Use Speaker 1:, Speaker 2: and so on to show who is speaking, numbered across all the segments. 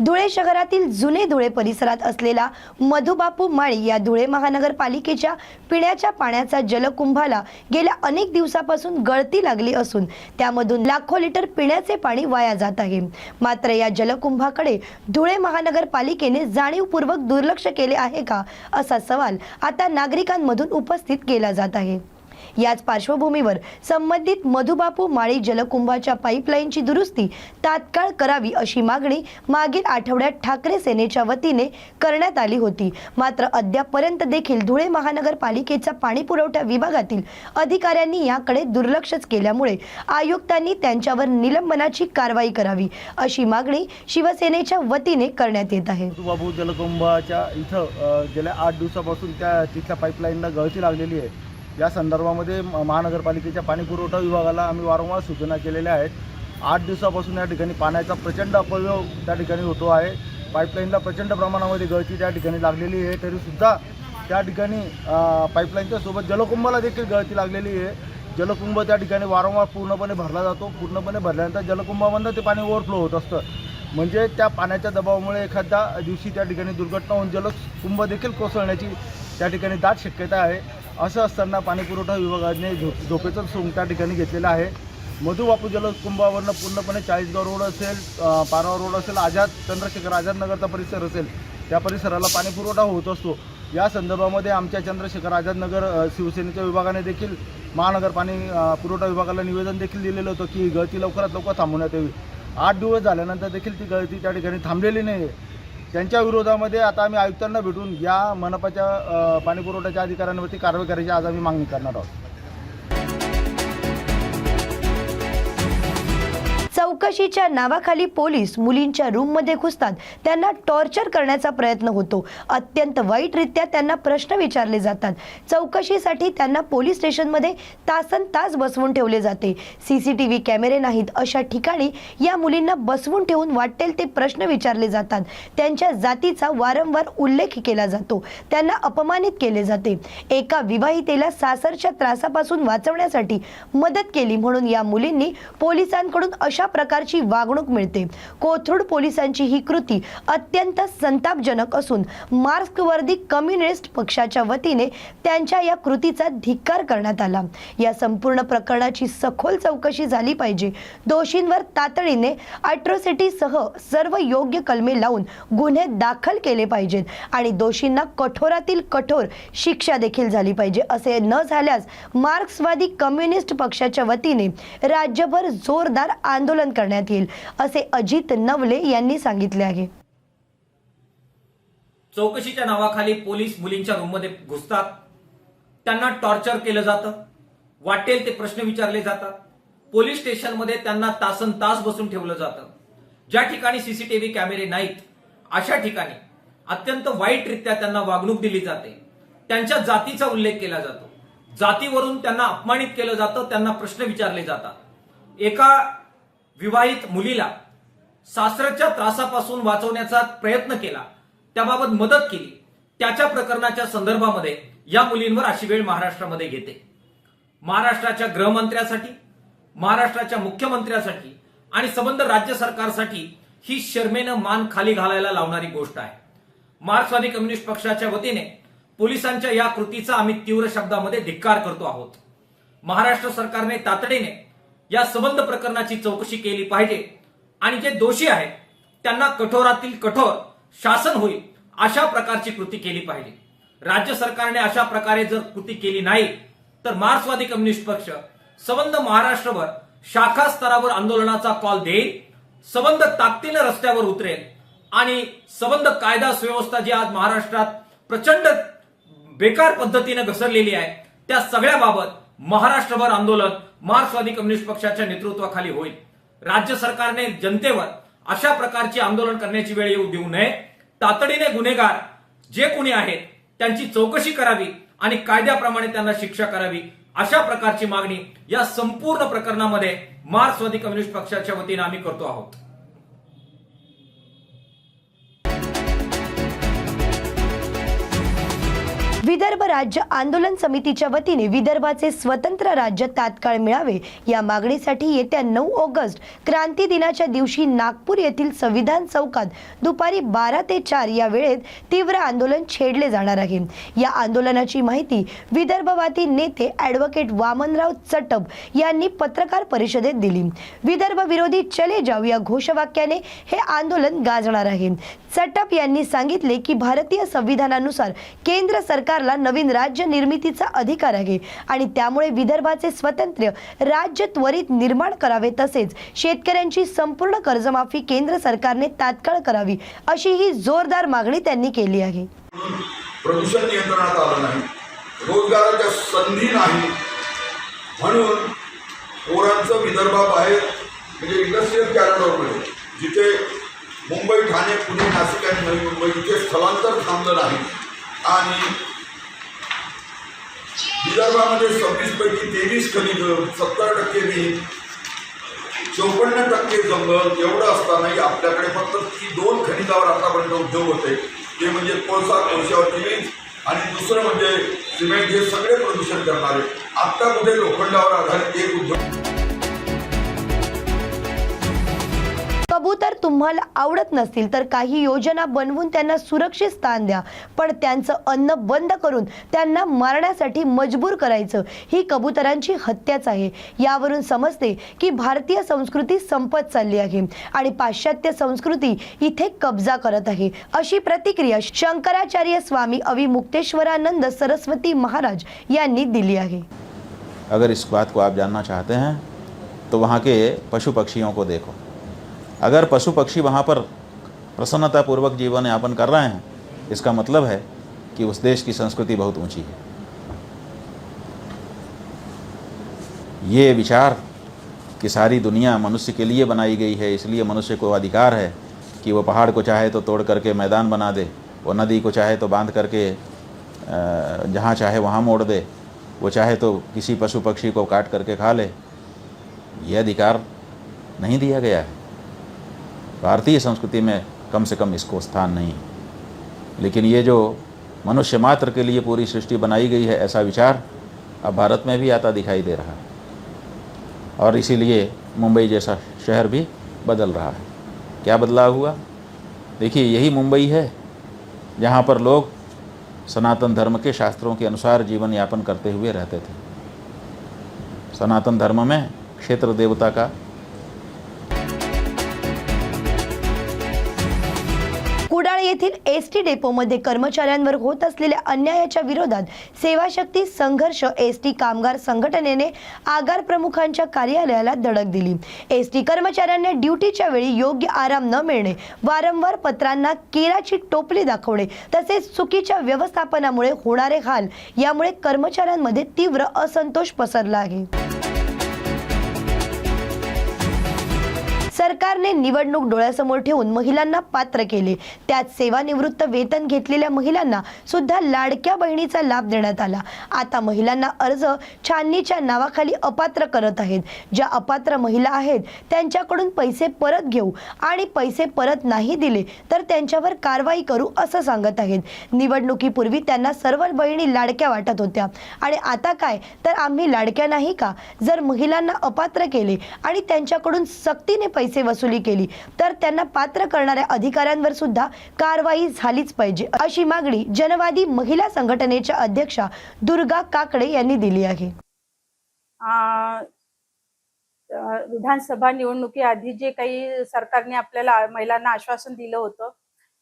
Speaker 1: धुळे शहरातील जुने धुळे परिसरात असलेला मधुबापू माळी या धुळे महानगरपालिकेच्या पिण्याच्या पाण्याचा जलकुंभाला गेल्या अनेक दिवसापासून गळती लागली असून त्यामधून लाखो लिटर पिण्याचे पाणी वाया जात आहे. मात्र या जलकुंभाकडे धुळे महानगरपालिकेने जाणीवपूर्वक दुर्लक्ष केले आहे का असा सवाल आता नागरिकांमधून उपस्थित केला जात आहे. याच पार्श्वभूमीवर संबंधित मधुबापू माळी जलकुंभाच्या पाईपलाईनची दुरुस्ती तात्काळ करावी अशी मागणी मागील आठवड्यात ठाकरे सेनेच्या वतीने करण्यात आली होती. मात्र अद्यापपर्यंत देखील धुळे महानगरपालिकेचा पाणी पुरवठा विभागातील अधिकाऱ्यांनी याकडे दुर्लक्षच केल्यामुळे आयुक्तांनी त्यांच्यावर निलंबनाची कारवाई करावी अशी मागणी शिवसेनेच्या वतीने करण्यात येत आहे.
Speaker 2: बाबू जलकुंभाच्या इथं गेल्या आठ दिवसापासून त्या तिथल्या पाईपलाईनला गळती लागलेली आहे. या संदर्भामध्ये म- महानगरपालिकेच्या पाणीपुरवठा विभागाला आम्ही वारंवार सूचना केलेल्या आहेत. आठ दिवसापासून या ठिकाणी पाण्याचा प्रचंड अपव्यव त्या ठिकाणी होतो आहे. पाईपलाईनला प्रचंड प्रमाणामध्ये गळती त्या ठिकाणी लागलेली आहे. तरीसुद्धा त्या ठिकाणी पाईपलाईनच्या सोबत जलकुंभाला देखील गळती लागलेली आहे. जलकुंभ त्या ठिकाणी वारंवार पूर्णपणे भरला जातो. पूर्णपणे भरल्यानंतर जलकुंभामधनं ते पाणी ओव्हरफ्लो होत असतं. म्हणजे त्या पाण्याच्या दबावामुळे एखाद्या दिवशी त्या ठिकाणी दुर्घटना होऊन जलकुंभ देखील कोसळण्याची त्या ठिकाणी दाट शक्यता आहे. असं असताना पाणीपुरवठा विभागाने झो झोपेचं सोंग त्या ठिकाणी घेतलेलं आहे. मधुबापू जलकुंभावरनं पूर्णपणे चाळीसगाव रोड असेल पारवा रोड असेल आझाद चंद्रशेखर आझाद नगरचा परिसर असेल त्या परिसराला पाणीपुरवठा होत असतो. या संदर्भामध्ये आमच्या चंद्रशेखर आझाद नगर शिवसेनेच्या विभागाने देखील महानगर पाणी पुरवठा विभागाला निवेदन देखील दिलेलं होतं की गळती लवकरात लवकर थांबवण्यात यावी. आठ दिवस झाल्यानंतर देखील ती गळती त्या ठिकाणी थांबलेली नाही आहे त्यांच्या विरोधामध्ये आता आम्ही आयुक्तांना भेटून या मनपाच्या पाणीपुरवठ्याच्या अधिकाऱ्यांवरती कारवाई करायची आज आम्ही मागणी करणार आहोत.
Speaker 1: चौकशीच्या नावाखाली पोलीस मुलींच्या रूममध्ये घुसतात. त्यांना टॉर्चर करण्याचा प्रयत्न होतो. अत्यंत वाईटरित्या त्यांना प्रश्न विचारले जातात. चौकशीसाठी त्यांना पोलीस स्टेशनमध्ये तासन तास बसवून ठेवले जाते. सीसीटीव्ही कॅमेरे नाहीत अशा ठिकाणी या मुलींना बसवून ठेवून वाटेल ते प्रश्न विचारले जातात. त्यांच्या जातीचा वारंवार उल्लेख केला जातो. त्यांना अपमानित केले जाते. एका विवाहितेला सासरच्या त्रासापासून वाचवण्यासाठी मदत केली म्हणून या मुलींनी पोलिसांकडून अशा प्रकारची वागणूक मिळते. कोथरूड पोलिसांची ही कृती अत्यंत संतापजनक असून मार्क्सवर्दी कम्युनिस्ट पक्षाच्या वतीने त्यांच्या या कृतीचा धिक्कार करण्यात आला. या संपूर्ण प्रकरणाची सखोल चौकशी झाली पाहिजे. दोषींवर तातडीने अॅट्रॉसिटीसह सर्व योग्य कलमे लावून गुन्हे दाखल केले पाहिजेत आणि दोषींना कठोरातील कठोर शिक्षा देखील झाली पाहिजे असे न झाल्यास मार्क्सवादी कम्युनिस्ट पक्षाच्या वतीने राज्यभर जोरदार आंदोलन करण्यात येईल असे अजित नवले यांनी सांगितले आहे.
Speaker 3: चौकशीच्या नावाखाली पोलीस मुलींच्या रूममध्ये घुसतात. त्यांना टॉर्चर केलं जातं. वाटेल ते प्रश्न विचारले जातात. पोलीस स्टेशनमध्ये त्यांना तासन तास बसून ठेवलं जातं. ज्या ठिकाणी सीसीटीव्ही कॅमेरे नाहीत अशा ठिकाणी अत्यंत वाईटरित्या त्यांना वागणूक दिली जाते. त्यांच्या जातीचा उल्लेख केला जातो. जातीवरून त्यांना अपमानित केलं जातं त्यांना प्रश्न विचारले जातात. एका विवाहित मुलीला सासऱ्याच्या त्रासापासून वाचवण्याचा प्रयत्न केला. त्याबाबत मदत केली. त्याच्या प्रकरणाच्या संदर्भामध्ये या मुलींवर अशी वेळ महाराष्ट्रामध्ये घेते. महाराष्ट्राच्या गृहमंत्र्यासाठी महाराष्ट्राच्या मुख्यमंत्र्यासाठी आणि संबंध राज्य सरकारसाठी ही शर्मेनं मान खाली घालायला लावणारी गोष्ट आहे. मार्क्सवादी कम्युनिस्ट पक्षाच्या वतीने पोलिसांच्या या कृतीचा आम्ही तीव्र शब्दामध्ये धिक्कार करतो आहोत. महाराष्ट्र सरकारने तातडीने या संबंध प्रकरणाची चौकशी केली पाहिजे. आणि जे दोषी आहेत त्यांना कठोरातील कठोर शासन होईल अशा प्रकारची कृती केली पाहिजे. राज्य सरकारने अशा प्रकारे जर कृती केली नाही तर मार्क्सवादी कम्युनिस्ट पक्ष संबंध महाराष्ट्रभर शाखा स्तरावर आंदोलनाचा कॉल देईल संबंध ताकदीनं रस्त्यावर उतरेल आणि संबंध कायदा सुव्यवस्था जी आज महाराष्ट्रात प्रचंड बेकार पद्धतीनं घसरलेली आहे त्या सगळ्याबाबत महाराष्ट्रभर आंदोलन मार्क्सवादी कम्युनिस्ट पक्षाच्या नेतृत्वाखाली होईल. राज्य सरकारने जनतेवर अशा प्रकारची आंदोलन करण्याची वेळ येऊ देऊ नये. तातडीने गुन्हेगार जे कोणी आहेत त्यांची चौकशी करावी आणि कायद्याप्रमाणे त्यांना शिक्षा करावी अशा प्रकारची मागणी या संपूर्ण प्रकरणामध्ये मार्क्सवादी कम्युनिस्ट पक्षाच्या वतीनं आम्ही करतो आहोत.
Speaker 1: विदर्भ राज्य आंदोलन समितीच्या वतीने विदर्भाचे स्वतंत्र राज्य तात्काळ मिळावे या मागणीसाठी येत्या नऊ ऑगस्ट क्रांती दिनाच्या दिवशी नागपूर येथील संविधान चौकात दुपारी बारा ते चार या वेळेत तीव्र आंदोलन छेडले जाणार आहे. या आंदोलनाची माहिती विदर्भवादी नेते ॲडव्होकेट वामनराव चटप यांनी पत्रकार परिषदेत दिली. विदर्भ विरोधी चले जाऊ या घोषवाक्याने हे आंदोलन गाजणार आहे. चटप यांनी सांगितले की भारतीय संविधानानुसार केंद्र सरकार सरकारला नवीन राज्य निर्मितीचा अधिकार आहे. आणि त्यामुळे विदर्भाचे स्वतंत्र राज्य त्वरित निर्माण करावे तसेच शेतकऱ्यांची संपूर्ण कर्जमाफी केंद्र सरकारने तात्काळ करावी अशी ही जोरदार मागणी त्यांनी केली आहे.
Speaker 4: प्रदूषण नियंत्रणात आलं नाही. रोजगाराच्या संधी नाही. म्हणून पोरांचं विदर्भाबाहेर म्हणजे इंडस्ट्रीयल कॅरिडॉरमध्ये जिथे मुंबई ठाणे पुणे नाशिक आणि नवी मुंबई इथे स्थलांतर थांबलं नाही. आणि विदर्भामध्ये सव्वीस पैकी तेवीस खनिज सत्तर टक्के वीज चौपन्न टक्के जंगल एवढं असतानाही आपल्याकडे फक्त ती दोन खनिजावर आतापर्यंत उद्योग होते. ते म्हणजे कोळसा कोळशावरची वीज आणि दुसरं म्हणजे सिमेंट हे सगळे प्रदूषण करणारे. आत्ता कुठे लोखंडावर आधारित एक उद्योग
Speaker 1: कबूतर तुम्हाला आवडत नसतील तर काही योजना बनवून त्यांना सुरक्षित स्थान द्या. पण त्यांचं अन्न बंद करून त्यांना मारण्यासाठी मजबूर करायचं. ही कबुतरांची हत्याच आहे. यावरून समजते की भारतीय संस्कृती संपत चालली आहे आणि पाश्चात्य संस्कृती इथे कब्जा करत आहे. अशी प्रतिक्रिया शंकराचार्य स्वामी अविमुक्तेश्वरानंद सरस्वती महाराज यांनी दिली आहे.
Speaker 5: अगर इस बात को आप जानना चाहते हैं तो वहाँ के पशु पक्षियों को देखो। अगर पशु पक्षी वहाँ पर प्रसन्नतापूर्वक जीवन यापन कर रहे हैं, इसका मतलब है कि उस देश की संस्कृति बहुत ऊँची है। ये विचार कि सारी दुनिया मनुष्य के लिए बनाई गई है, इसलिए मनुष्य को अधिकार है कि वो पहाड़ को चाहे तो तोड़ करके मैदान बना दे, वो नदी को चाहे तो बाँध करके जहाँ चाहे वहाँ मोड़ दे, वो चाहे तो किसी पशु पक्षी को काट करके खा ले, ये अधिकार नहीं दिया गया है। भारतीय संस्कृति में कम से कम इसको स्थान नहीं। लेकिन ये जो मनुष्य मात्र के लिए पूरी सृष्टि बनाई गई है, ऐसा विचार अब भारत में भी आता दिखाई दे रहा है। और इसीलिए मुंबई जैसा शहर भी बदल रहा है। क्या बदलाव हुआ? देखिए, यही मुंबई है, जहाँ पर लोग सनातन धर्म के शास्त्रों के अनुसार जीवन यापन करते हुए रहते थे। सनातन धर्म में क्षेत्र देवता का
Speaker 1: येथील एस टी डेपोमध्ये कर्मचाऱ्यांवर होत असलेल्या अन्यायाच्या विरोधात सेवाशक्ती संघर्ष एस टी कामगार संघटनेने आगार प्रमुखांच्या कार्यालयाला धडक दिली. एस टी कर्मचाऱ्यांना ड्युटीच्या वेळी योग्य आराम न मिळणे वारंवार पत्रांना केराची टोपली दाखवणे तसेच चुकीच्या व्यवस्थापनामुळे होणारे हाल यामुळे कर्मचाऱ्यांमध्ये तीव्र असंतोष पसरला आहे. सरकारने निवडणूक डोळ्यासमोर ठेवून महिलांना पात्र केले. त्यात सेवानिवृत्त वेतन घेतलेल्या महिलांना सुद्धा लाडक्या बहिणीचा लाभ देण्यात आला. आता महिलांना अर्ज छाननीच्या नावाखाली अपात्र करत आहेत. ज्या अपात्र महिला आहेत त्यांच्याकडून पैसे परत घेऊ आणि पैसे परत नाही दिले तर त्यांच्यावर कारवाई करू असं सांगत आहेत. निवडणुकीपूर्वी त्यांना सर्व बहिणी लाडक्या वाटत होत्या. आणि आता काय? तर आम्ही लाडक्या नाही का? जर महिलांना अपात्र केले आणि त्यांच्याकडून सक्तीने पैसे वसुली केली. तर त्यांना पात्र करणाऱ्या अधिकाऱ्यांवर सुद्धा कारवाई झालीच पाहिजे अशी मागणी जनवादी महिला संघटनेच्या अध्यक्षा दुर्गा काकडे यांनी दिली आहे.
Speaker 6: विधानसभा निवडणुकी विधानसभा निवडणुकीआधी जे काही सरकारने आपल्याला महिलांना आश्वासन दिलं होतं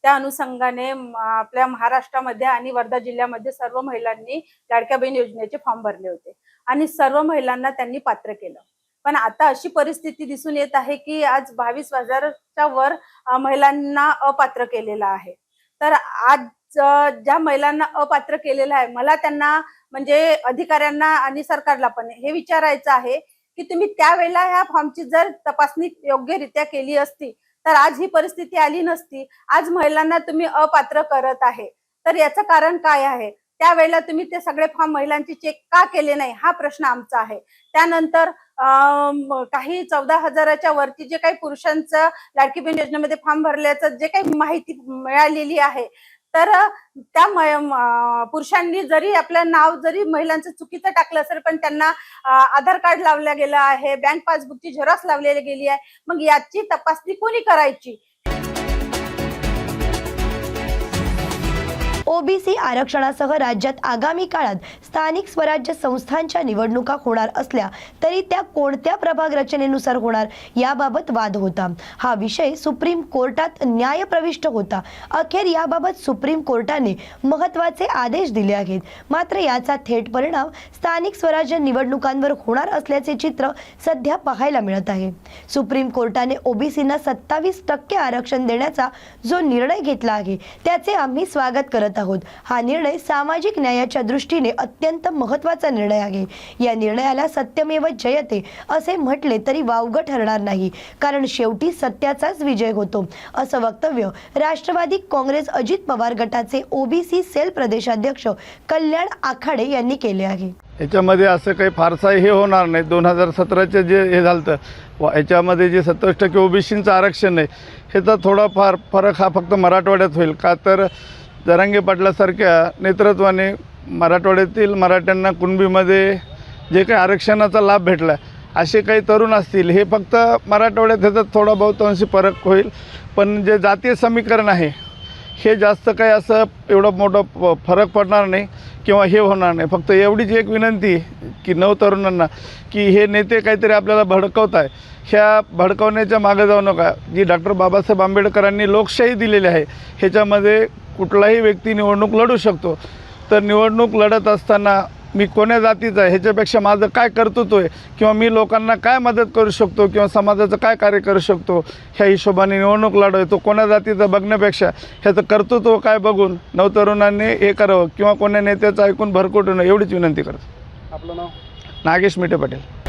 Speaker 6: त्या अनुषंगाने आपल्या महाराष्ट्रामध्ये आणि वर्धा जिल्ह्यामध्ये सर्व महिलांनी लाडक्या बहीण योजनेचे फॉर्म भरले होते. आणि सर्व महिलांना त्यांनी पात्र केलं. पण आता अशी परिस्थिती दिसून येत आहे की आज बावीस हजारच्या वर महिलांना अपात्र केलेलं आहे. तर आज ज्या महिलांना अपात्र केलेलं आहे मला त्यांना म्हणजे अधिकाऱ्यांना आणि सरकारला पण हे विचारायचं आहे की तुम्ही त्यावेळेला ह्या फॉर्मची जर तपासणी योग्यरित्या केली असती तर आज ही परिस्थिती आली नसती. आज महिलांना तुम्ही अपात्र करत आहे. तर याचं कारण काय आहे? त्यावेळेला तुम्ही ते सगळे फॉर्म महिलांचे चेक का केले नाही? हा प्रश्न आमचा आहे. त्यानंतर काही चौदा हजाराच्या वरती जे काही पुरुषांचं लाडकी बहीण योजनेमध्ये फॉर्म भरल्याचं जे काही माहिती मिळालेली आहे तर त्या पुरुषांनी जरी आपलं नाव जरी महिलांचं चुकीचं टाकलं असेल पण त्यांना आधार कार्ड लावलं गेलं आहे बँक पासबुकची झेरॉक्स लावलेली गेली आहे मग याची तपासणी कोणी करायची?
Speaker 1: ओबीसी आरक्षणासह राज्यात आगामी काळात स्थानिक स्वराज्य संस्थांच्या निवडणुका होणार असल्या तरी त्या कोणत्या प्रभाग रचनेनुसार होणार याबाबत वाद होता. हा विषय सुप्रीम कोर्टात न्यायप्रविष्ट होता. अखेर याबाबत सुप्रीम कोर्टाने महत्त्वाचे आदेश दिले आहेत. मात्र याचा थेट परिणाम स्थानिक स्वराज्य निवडणुकांवर होणार असल्याचे चित्र सध्या पाहायला मिळत आहे. सुप्रीम कोर्टाने ओबीसींना सत्तावीस टक्के आरक्षण देण्याचा जो निर्णय घेतला आहे त्याचे आम्ही स्वागत करत आहोत. हा निर्णय सामाजिक न्यायाच्या दृष्टीने अत्यंत महत्त्वाचा निर्णय आहे. या निर्णयाला सत्यमेव जयते असे म्हटले तरी वावगं ठरणार नाही. कारण शेवटी सत्याचाच विजय होतो. असं वक्तव्य राष्ट्रवादी काँग्रेस अजित पवार गटाचे ओबीसी सेल प्रदेशाध्यक्ष कल्याण आखाडे यांनी केले आहे.
Speaker 7: याच्यामध्ये असं काही फारसा हे होणार नाही. दोन हजार सतराचे जे हे झालं याच्यामध्ये जे सत्तावीस टक्के ओबीसींचं आरक्षण आहे हे तर थोडाफार फरक हा फक्त मराठवाड्यात होईल. का तर जरांगे पाटलासारख्या नेतृत्वाने मराठवाड्यातील मराठ्यांना कुणबीमध्ये जे काही आरक्षणाचा लाभ भेटला असे काही तरुण असतील हे फक्त मराठवाड्यात ह्याचा थोडा बहुतांशी फरक होईल. पण जे जातीय समीकरण आहे हे जास्त काही असं एवढं मोठं फरक पडणार नाही किंवा हे होणार नाही. फक्त एवढीच एक विनंती की नव तरुणांना की हे नेते काहीतरी आपल्याला भडकवत आहे ह्या भडकवण्याच्या मागे जाऊ नका. जी डॉक्टर बाबासाहेब आंबेडकरांनी लोकशाही दिलेली आहे ह्याच्यामध्ये कुठलाही व्यक्ती निवडणूक लढू शकतो. तर निवडणूक लढत असताना मी कोण्या जातीचा आहे ह्याच्यापेक्षा माझं काय कर्तृत्व आहे? किंवा मी लोकांना काय मदत करू शकतो? किंवा समाजाचं काय कार्य करू शकतो? ह्या हिशोबाने निवडणूक लढवतो तो कोण्या जातीचा बघण्यापेक्षा ह्याचं कर्तृत्व काय बघून नवतरुणांनी हे करावं? किंवा कोण्या नेत्याचं ऐकून भरकटू नये एवढीच विनंती करतो.
Speaker 2: आपलं नाव?
Speaker 7: नागेश मिठे पाटील.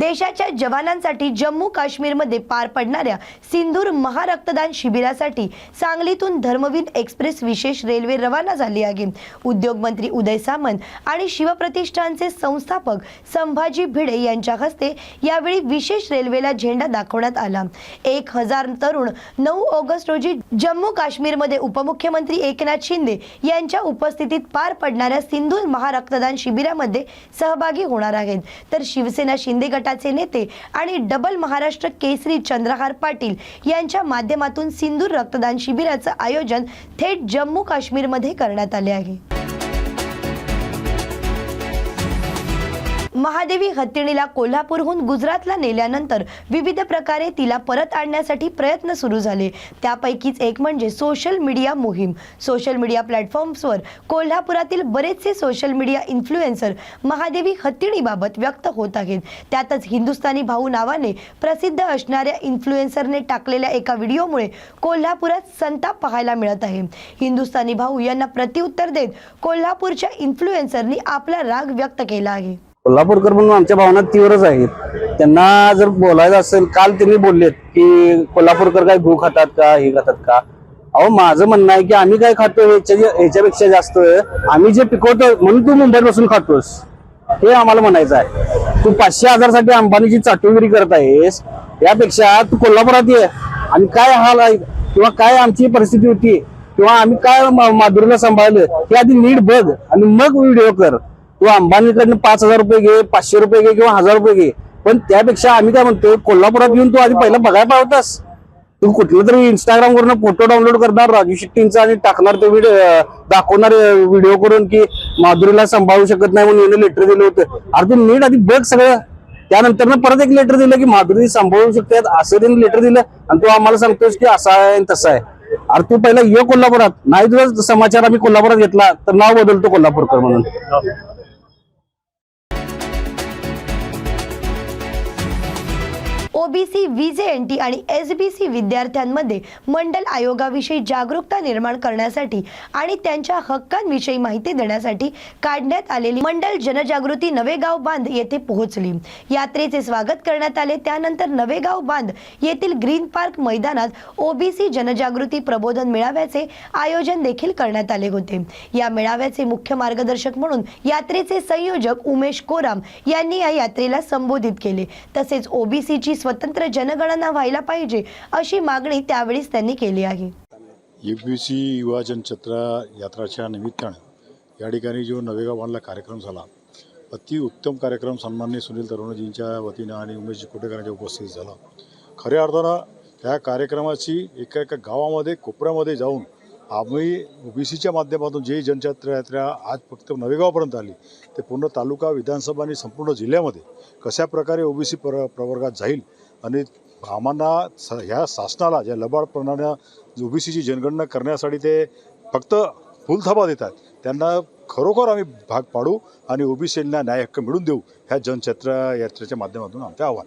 Speaker 1: देशाच्या जवानांसाठी जम्मू काश्मीरमध्ये पार पडणाऱ्या सिंधूर महारक्तदान शिबिरासाठी सांगलीतून धर्मवीर एक्सप्रेस विशेष रेल्वे रवाना झाली आहे. उद्योगमंत्री उदय सामंत आणि शिवप्रतिष्ठानचे संस्थापक संभाजी भिडे यांच्या हस्ते यावेळी विशेष रेल्वेला झेंडा दाखवण्यात आला. एक हजार तरुण नऊ ऑगस्ट रोजी जम्मू काश्मीरमध्ये उपमुख्यमंत्री एकनाथ शिंदे यांच्या उपस्थितीत पार पडणाऱ्या सिंधूर महारक्तदान शिबिरामध्ये सहभागी होणार आहेत. तर शिवसेना शिंदे गटा गटाचे नेते आणि डबल महाराष्ट्र केसरी चंद्रहार पाटील यांच्या माध्यमातून सिंदूर रक्तदान शिबिराचं आयोजन थेट जम्मू काश्मीरमध्ये करण्यात आले आहे. महादेवी हत्तीणीला कोल्हापूरहून गुजरातला नेल्यानंतर विविध प्रकारे तिला परत आणण्यासाठी प्रयत्न सुरू झाले. त्यापैकीच एक म्हणजे सोशल मीडिया मोहीम. सोशल मीडिया प्लॅटफॉर्म्सवर कोल्हापुरातील बरेचसे सोशल मीडिया इन्फ्लुएन्सर महादेवी हत्तीणीबाबत व्यक्त होत आहेत. त्यातच हिंदुस्थानी भाऊ नावाने प्रसिद्ध असणाऱ्या इन्फ्लुएन्सरने टाकलेल्या एका व्हिडिओमुळे कोल्हापुरात संताप पाहायला मिळत आहे. हिंदुस्थानी भाऊ यांना प्रत्युत्तर देत कोल्हापूरच्या इन्फ्लुएन्सरनी आपला राग व्यक्त केला आहे.
Speaker 8: कोल्हापूरकर म्हणून आमच्या भावना तीव्रच आहेत. त्यांना जर बोलायचं असेल काल त्यांनी बोललेत की कोल्हापूरकर काय गहू खातात का हे खातात का? अहो माझं म्हणणं आहे की आम्ही काय खातो ह्याच्यापेक्षा जास्त आम्ही जे पिकवतो म्हणून तू मुंबईत बसून खातोस. हे आम्हाला म्हणायचं आहे. तू पाचशे हजारसाठी अंबानीची चाटुगिरी करत आहेस. यापेक्षा तू कोल्हापुरात ये. आणि काय हाल आहे? किंवा काय आमची परिस्थिती होती? किंवा आम्ही काय माधुरीला सांभाळलं? हे आधी नीट बघ आणि मग व्हिडिओ कर. तू अंबानीकडनं पाच हजार रुपये घे पाचशे रुपये घे किंवा हजार रुपये घे. पण त्यापेक्षा आम्ही काय म्हणतो कोल्हापुरात येऊन तू आधी पहिला बघायला पाहतास. तू कुठलं तरी इंस्टाग्राम वरून फोटो डाउनलोड करणार राजू शेट्टींचा आणि टाकणार ते व्हिडिओ दाखवणार व्हिडिओ करून की माधुरीला सांभाळू शकत नाही म्हणून याने लेटर दिलं होतं. अरे तू नीट आधी बघ सगळं. त्यानंतर परत एक लेटर दिलं की माधुरी सांभाळू शकते. असं त्यांनी लेटर दिलं आणि तू आम्हाला सांगतोस की असा आहे आणि तसा आहे. अरे तू पहिला ये कोल्हापुरात. नाही तुझा समाचार आम्ही कोल्हापुरात घेतला तर नाव बदलतो कोल्हापूरकर म्हणून.
Speaker 1: ओबीसी व्हीजेएनटी आणि एस बी सी विद्यार्थ्यांमध्ये मंडल आयोगाविषयी जागरूकता निर्माण करण्यासाठी आणि त्यांच्या हक्कांविषयी माहिती देण्यासाठी काढण्यात आलेली मंडल जनजागृती नवेगाव बांध येथे पोहोचली. यात्रेचे स्वागत करण्यात आले. त्यानंतर नवेगाव बांध येथील ग्रीन पार्क मैदानात ओबीसी जनजागृती प्रबोधन मेळाव्याचे आयोजन देखील करण्यात आले होते. या मेळाव्याचे मुख्य मार्गदर्शक म्हणून यात्रेचे संयोजक उमेश कोराम यांनी या यात्रेला संबोधित केले. तसेच ओबीसीची स्व स्वतंत्र जनगणना व्हायला पाहिजे अशी मागणी त्यावेळीच त्यांनी केली आहे.
Speaker 9: यू सी युवा जनछत्र यात्राच्या निमित्तानं या ठिकाणी जो नवेगाव बांधला कार्यक्रम झाला अति उत्तम कार्यक्रम सन्माननीय सुनील तरुणजींच्या वतीनं आणि उमेश कोटेकरांच्या उपस्थितीत झाला. खऱ्या अर्थानं त्या कार्यक्रमाची एका एका गावामध्ये कोपऱ्यामध्ये जाऊन आम्ही ओबीसीच्या माध्यमातून जे जनचत्र यात्रा आज फक्त नवेगावपर्यंत आली ते पूर्ण तालुका विधानसभा आणि संपूर्ण जिल्ह्यामध्ये कशा प्रकारे ओबीसी प्र प्रवर्गात जाईल आणि आम्हाला स ह्या शासनाला ज्या लबाडपणानं ओबीसीची जनगणना करण्यासाठी ते फक्त फुलथाबा देतात त्यांना खरोखर आम्ही भाग पाडू आणि ओबीसीला न्याय हक्क मिळवून देऊ ह्या जनचत्र यात्रेच्या माध्यमातून आमचं आव्हान.